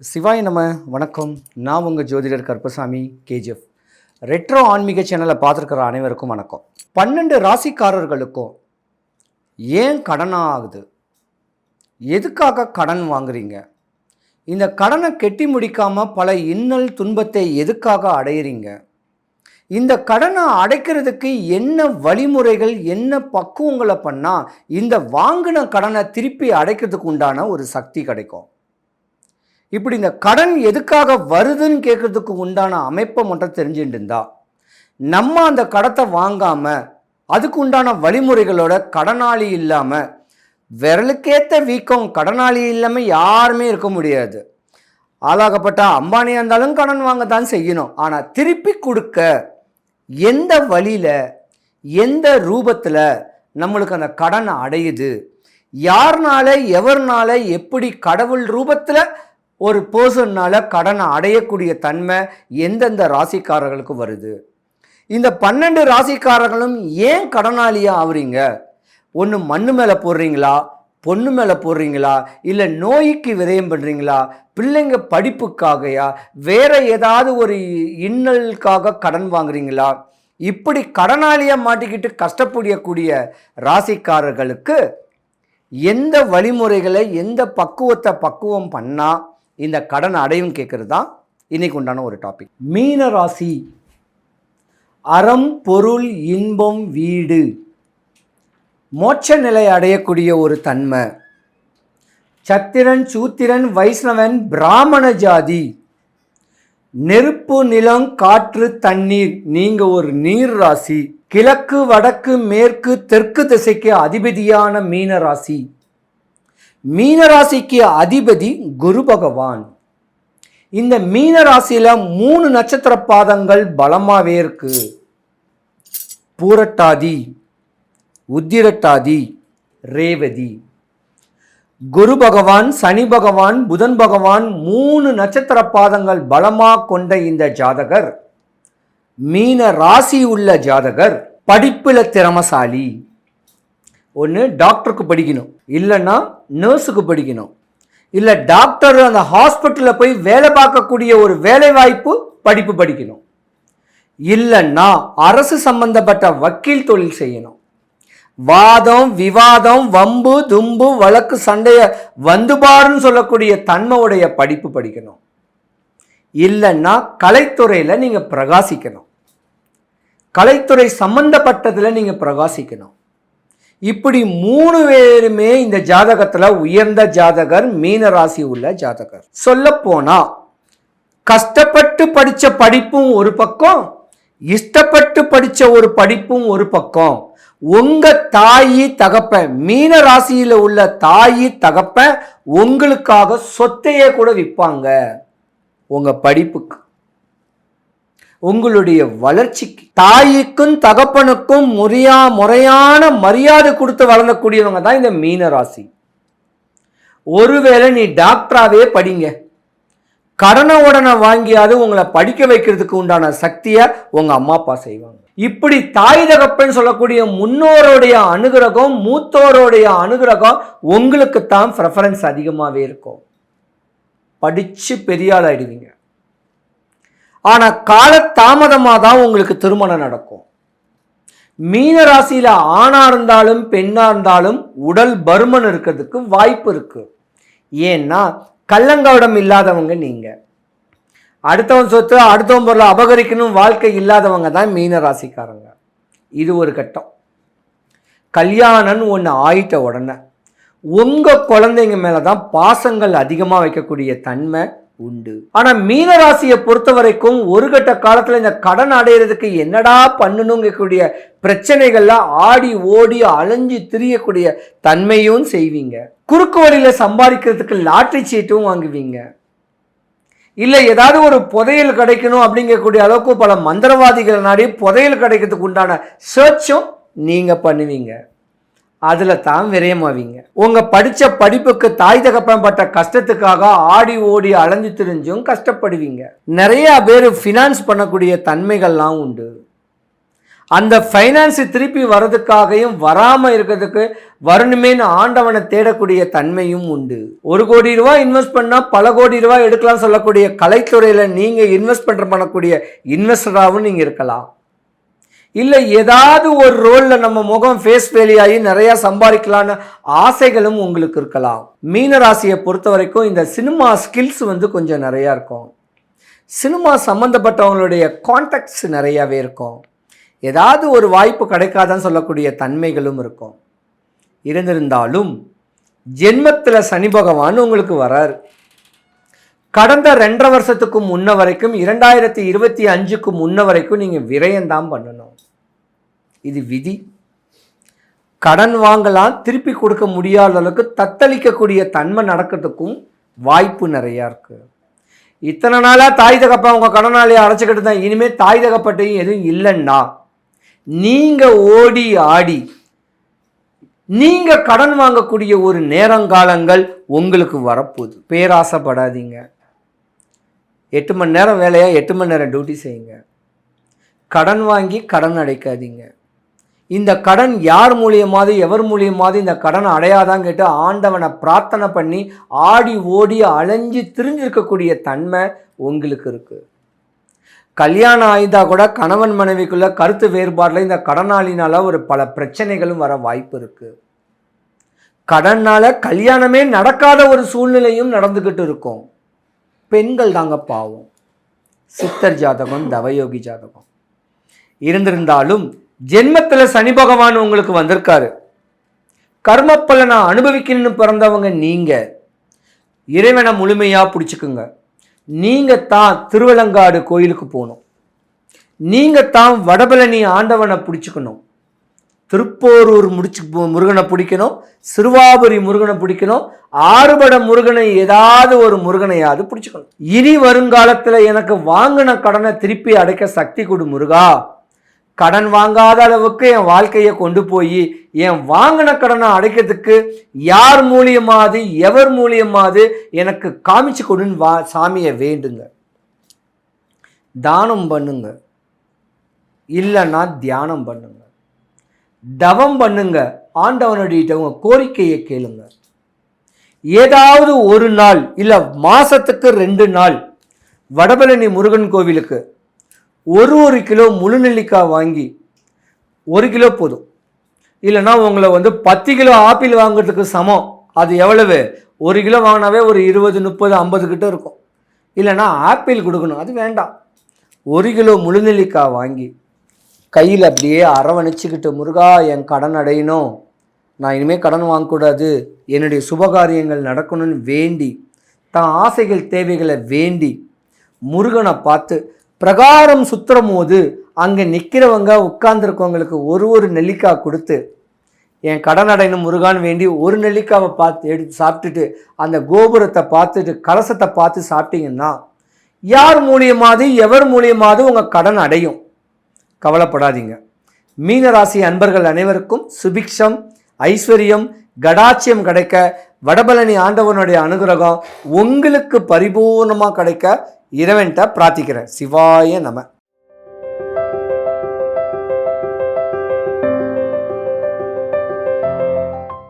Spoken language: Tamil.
சிவாய் நம்ம வணக்கம். நான் உங்கள் ஜோதிடர் கருப்பசாமி கேஜிஎஃப். ரெட்ரோ ஆன்மீக சேனலை பார்த்துருக்குற அனைவருக்கும் வணக்கம். பன்னெண்டு ராசிக்காரர்களுக்கும் ஏன் கடன் ஆகுது? எதுக்காக கடன் வாங்குறீங்க? இந்த கடனை கெட்டி முடிக்காமல் பல இன்னல் துன்பத்தை எதுக்காக அடையிறீங்க? இந்த கடனை அடைக்கிறதுக்கு என்ன வழிமுறைகள் என்ன பக்குவங்களை பண்ணால் இந்த வாங்கின கடனை திருப்பி அடைக்கிறதுக்கு உண்டான ஒரு சக்தி கிடைக்கும். இப்படி இந்த கடன் எதுக்காக வருதுன்னு கேட்குறதுக்கு உண்டான அமைப்பை மட்டும் தெரிஞ்சுட்டு இருந்தா நம்ம அந்த கடத்தை வாங்காமல் அதுக்கு உண்டான வழிமுறைகளோட கடனாளி இல்லாமல் விரலுக்கேற்ற வீக்கம் கடனாளி இல்லாமல் யாருமே இருக்க முடியாது. ஆளாகப்பட்ட அம்பானியாக இருந்தாலும் கடன் வாங்க தான் செய்யணும். ஆனால் திருப்பி கொடுக்க எந்த வழியில் எந்த ரூபத்தில் நம்மளுக்கு அந்த கடன் அடையுது? யார்னால எவர்னால எப்படி கடவுள் ரூபத்தில் ஒரு பர்சன்னால் கடனை அடையக்கூடிய தன்மை எந்தெந்த ராசிக்காரர்களுக்கு வருது? இந்த பன்னெண்டு ராசிக்காரர்களும் ஏன் கடனாளியாக ஆகுறீங்க ஒன்று மண்ணு மேலே போடுறீங்களா? பொண்ணு மேலே போடுறீங்களா? இல்லை நோய்க்கு விரயம் பண்ணுறீங்களா பிள்ளைங்க படிப்புக்காகையா? வேறு ஏதாவது ஒரு இன்னலுக்காக கடன் வாங்குறீங்களா? இப்படி கடனாளியாக மாட்டிக்கிட்டு கஷ்டப்படக்கூடிய ராசிக்காரர்களுக்கு எந்த வழிமுறைகளை எந்த பக்குவத்தை பக்குவம் பண்ணால் இந்த கடன் அடையும் கேட்குறது தான் இன்னைக்கு உண்டான ஒரு டாபிக் மீன ராசி. அறம் பொருள் இன்பம் வீடு. மோட்ச நிலை அடையக்கூடிய ஒரு தன்மை. சத்திரன் சூத்திரன் வைஷ்ணவன் பிராமண ஜாதி. நெருப்பு நிலம் காற்று தண்ணீர். நீங்கள் ஒரு நீர் ராசி. கிழக்கு வடக்கு மேற்கு தெற்கு திசைக்கு அதிபதியான மீன ராசி. மீனராசிக்கு அதிபதி குரு பகவான். இந்த மீனராசியில் மூணு நட்சத்திர பாதங்கள் பலமாகவே இருக்கு. பூரட்டாதி உத்திரட்டாதி ரேவதி. குரு பகவான் சனி பகவான் புதன் பகவான் மூணு நட்சத்திர பாதங்கள் பலமாக கொண்ட இந்த ஜாதகர். மீன ராசி உள்ள ஜாதகர் படிப்பில் திறமசாலி. ஒன்று டாக்டருக்கு படிக்கணும் இல்லைன்னா நர்ஸுக்கு படிக்கணும். இல்லை டாக்டர் அந்த ஹாஸ்பிட்டலில் போய் வேலை பார்க்கக்கூடிய ஒரு வேலை வாய்ப்பு படிப்பு படிக்கணும். இல்லைன்னா அரசு சம்பந்தப்பட்ட வக்கீல் தொழில் செய்யணும். வாதம் விவாதம் வம்பு தும்பு வழக்கு சண்டைய வந்துபாருன்னு சொல்லக்கூடிய தன்மையுடைய படிப்பு படிக்கணும். இல்லைன்னா கலைத்துறையில் நீங்கள் பிரகாசிக்கணும். கலைத்துறை சம்பந்தப்பட்டதில் நீங்கள் பிரகாசிக்கணும். இப்படி மூணு பேருமே இந்த ஜாதகத்தில் உயர்ந்த ஜாதகர் மீன ராசி உள்ள ஜாதகர். சொல்ல போனா கஷ்டப்பட்டு படித்த படிப்பும் ஒரு பக்கம் இஷ்டப்பட்டு படித்த ஒரு படிப்பும் ஒரு பக்கம். உங்க தாயி தகப்ப மீன ராசியில உள்ள தாயி தகப்ப உங்களுக்காக சொத்தையே கூட விற்பாங்க உங்க படிப்புக்கு. உங்களுடைய வளர்ச்சிக்கு தாய்க்கும் தகப்பனுக்கும் முறையா முறையான மரியாதை கொடுத்து வளரக்கூடியவங்க தான் இந்த மீன ராசி ஒருவேளை நீ டாக்டராகவே படிங்க. கடனை உடனே வாங்கியாவது உங்களை படிக்க வைக்கிறதுக்கு உண்டான சக்தியை உங்கள் அம்மா அப்பா செய்வாங்க. இப்படி தாய் தகப்பன் சொல்லக்கூடிய முன்னோருடைய அனுகிரகம் மூத்தோருடைய அனுகிரகம் உங்களுக்கு தான் ப்ரெஃபரன்ஸ் அதிகமாகவே இருக்கும். படித்து பெரியாள் ஆயிடுவீங்க ஆனால் கால தாமதமாக தான் உங்களுக்கு திருமணம் நடக்கும். மீன ராசியில் ஆணாக இருந்தாலும் பெண்ணாக இருந்தாலும் உடல் பருமன் இருக்கிறதுக்கு வாய்ப்பு இருக்குது ஏன்னா கள்ளங்கவடம் இல்லாதவங்க நீங்கள் அடுத்தவன் சொத்து அடுத்தவன் பொருளை அபகரிக்கணும் வாழ்க்கை இல்லாதவங்க தான் மீன ராசிக்காரங்க. இது ஒரு கட்டம். கல்யாணம்னு ஒன்று ஆயிட்ட உடனே உங்கள் குழந்தைங்க மேலே தான் பாசங்கள் அதிகமாக வைக்கக்கூடிய தன்மை உண்டு. ஆனால் மீனராசியை பொறுத்த வரைக்கும் ஒரு கட்ட காலத்தில் இந்த கடன் அடையிறதுக்கு என்னடா பண்ணணுங்கக்கூடிய பிரச்சனைகள்லாம் ஆடி ஓடி அலைஞ்சு திரியக்கூடிய தன்மையும் செய்வீங்க. குறுக்கு வழியில் சம்பாதிக்கிறதுக்கு லாட்ரி சீட்டும் வாங்குவீங்க. இல்லை ஏதாவது ஒரு புதையல் கிடைக்கணும் அப்படிங்கக்கூடிய அளவுக்கு பல மந்திரவாதிகள் நாடி புதையல் கிடைக்கிறதுக்கு உண்டான சர்ச்சும் நீங்கள் பண்ணுவீங்க. அதில் தான் விரயமாவீங்க. உங்கள் படித்த படிப்புக்கு தாய் தகப்பன் பட்ட கஷ்டத்துக்காக ஆடி ஓடி அலைஞ்சு திரிஞ்சும் கஷ்டப்படுவீங்க. நிறையா பேர் ஃபினான்ஸ் பண்ணக்கூடிய தன்மைகள்லாம் உண்டு. அந்த ஃபைனான்ஸு திருப்பி வர்றதுக்காகவும் வராமல் இருக்கிறதுக்கு வரணுமேனு ஆண்டவனை தேடக்கூடிய தன்மையும் உண்டு. ஒரு கோடி ரூபாய் இன்வெஸ்ட் பண்ணால் பல கோடி ரூபாய் எடுக்கலாம் சொல்லக்கூடிய கலைத்துறையில் நீங்கள் இன்வெஸ்ட் பண்ணுற பண்ணக்கூடிய இன்வெஸ்டராகவும் நீங்கள் இருக்கலாம். இல்லை ஏதாவது ஒரு ரோலில் நம்ம முகம் ஃபேஸ் வேலியாகி நிறையா சம்பாதிக்கலான்னு ஆசைகளும் உங்களுக்கு இருக்கலாம். மீன ராசியை பொறுத்த வரைக்கும் இந்த சினிமா ஸ்கில்ஸ் வந்து கொஞ்சம் நிறையா இருக்கும். சினிமா சம்மந்தப்பட்டவங்களுடைய கான்டாக்ட்ஸ் நிறையாவே இருக்கும். ஏதாவது ஒரு வாய்ப்பு கிடைக்காதான்னு சொல்லக்கூடிய தன்மைகளும் இருக்கும். இருந்திருந்தாலும் ஜென்மத்தில் சனி பகவான் உங்களுக்கு வராரு. கடந்த ரெண்டரை வருஷத்துக்கு முன்ன வரைக்கும் இரண்டாயிரத்தி இருபத்தி அஞ்சுக்கு முன்ன வரைக்கும் நீங்கள் விரயம்தான் பண்ணணும். இது விதி. கடன் வாங்கலாம் திருப்பி கொடுக்க முடியாத அளவுக்கு தத்தளிக்கக்கூடிய தன்மை நடக்கிறதுக்கும் வாய்ப்பு நிறையா இருக்குது இத்தனை நாளாக தாய் தகப்பா உங்கள் கடனாளியை அடைச்சிக்கிட்டு தான் இனிமேல் தாய் தகப்பட்டையும் எதுவும் இல்லைன்னா நீங்கள் ஓடி ஆடி நீங்கள் கடன் வாங்கக்கூடிய ஒரு நேரங்காலங்கள் உங்களுக்கு வரப்போகுது. பேராசைப்படாதீங்க. எட்டு மணி நேரம் வேலையாக எட்டு மணி நேரம் டியூட்டி செய்யுங்க. கடன் வாங்கி கடன் அடைக்காதீங்க. இந்த கடன் யார் மூலியமாவது எவர் மூலியமாவது இந்த கடன் அடையாதான் கேட்டு ஆண்டவனை பிரார்த்தனை பண்ணி ஆடி ஓடி அலைஞ்சு திரிஞ்சிருக்கக்கூடிய தன்மை உங்களுக்கு இருக்குது கல்யாணம் ஆயுதா கூட கணவன் மனைவிக்குள்ள கருத்து வேறுபாடில் இந்த கடனாளினால் ஒரு பல பிரச்சனைகளும் வர வாய்ப்பு இருக்குது கடனால் கல்யாணமே நடக்காத ஒரு சூழ்நிலையும் நடந்துக்கிட்டு இருக்கும். பெண்கள் தாங்க பாவம். சித்தர் ஜாதகம் தவயோகி ஜாதகம். இருந்திருந்தாலும் ஜென்மத்தில் சனி பகவான் உங்களுக்கு வந்திருக்காரு. கர்ம பலனை அனுபவிக்கணும்னு பிறந்தவங்க நீங்கள் இறைவனை முழுமையாக பிடிச்சிக்குங்க. நீங்கள் தான் திருவலங்காடு கோயிலுக்கு போகணும். நீங்கள் தான் வடபழனி ஆண்டவனை பிடிச்சிக்கணும். திருப்போரூர் முடிச்சு முருகனை பிடிக்கணும். சிறுவாபுரி முருகனை பிடிக்கணும். ஆறுபட முருகனை ஏதாவது ஒரு முருகனையாவது பிடிச்சிக்கணும். இனி வருங்காலத்தில் எனக்கு வாங்கின கடனை திருப்பி அடைக்க சக்தி கொடு முருகா. கடன் வாங்காத அளவுக்கு என் வாழ்க்கையை கொண்டு போய் என் வாங்கின கடனை அடைக்கிறதுக்கு யார் மூலியமாவது எவர் மூலியமாவது எனக்கு காமிச்சு கொடுன்னு வா சாமியை வேண்டுங்க. தானம் பண்ணுங்க. இல்லைன்னா தியானம் பண்ணுங்க. தவம் பண்ணுங்க. ஆண்டவனுடைய கோரிக்கையை கேளுங்க. ஏதாவது ஒரு நாள் இல்லை மாதத்துக்கு ரெண்டு நாள் வடபழனி முருகன் கோவிலுக்கு ஒரு ஒரு கிலோ முழு நெல்லிக்காய் வாங்கி ஒரு கிலோ போதும். இல்லைன்னா உங்களை வந்து பத்து கிலோ ஆப்பிள் வாங்குறதுக்கு சமம். அது எவ்வளவு? ஒரு கிலோ வாங்கினாவே ஒரு இருபது முப்பது ஐம்பது கிட்ட இருக்கும். இல்லைன்னா ஆப்பிள் கொடுக்கணும். அது வேண்டாம். ஒரு கிலோ முழு நெல்லிக்காய் வாங்கி கையில் அப்படியே அரவணைச்சிக்கிட்டு முருகா என் கடன் அடையணும். நான் இனிமேல் கடன் வாங்கக்கூடாது. என்னுடைய சுபகாரியங்கள் நடக்கணும்னு வேண்டி தான் ஆசைகள் தேவைகளை வேண்டி முருகனை பார்த்து பிரகாரம் சுத்துறம் போது அங்கே நிற்கிறவங்க உட்கார்ந்துருக்கவங்களுக்கு ஒரு ஒரு நெல்லிக்காய் கொடுத்து என் கடன் அடையணும் முருகான் வேண்டி ஒரு நெல்லிக்காவை பார்த்து எடுத்து சாப்பிட்டுட்டு அந்த கோபுரத்தை பார்த்துட்டு கலசத்தை பார்த்து சாப்பிட்டீங்கன்னா யார் மூலியமாவது எவர் மூலியமாவது உங்கள் கடன் அடையும். கவலைப்படாதீங்க. மீனராசி அன்பர்கள் அனைவருக்கும் சுபிக்ஷம் ஐஸ்வர்யம் கடாட்சியம் கிடைக்க வடபழனி ஆண்டவனுடைய அனுகிரகம் உங்களுக்கு பரிபூர்ணமாக கிடைக்க இறைவன்கிட்ட பிரார்த்திக்கிறேன். சிவாய நம.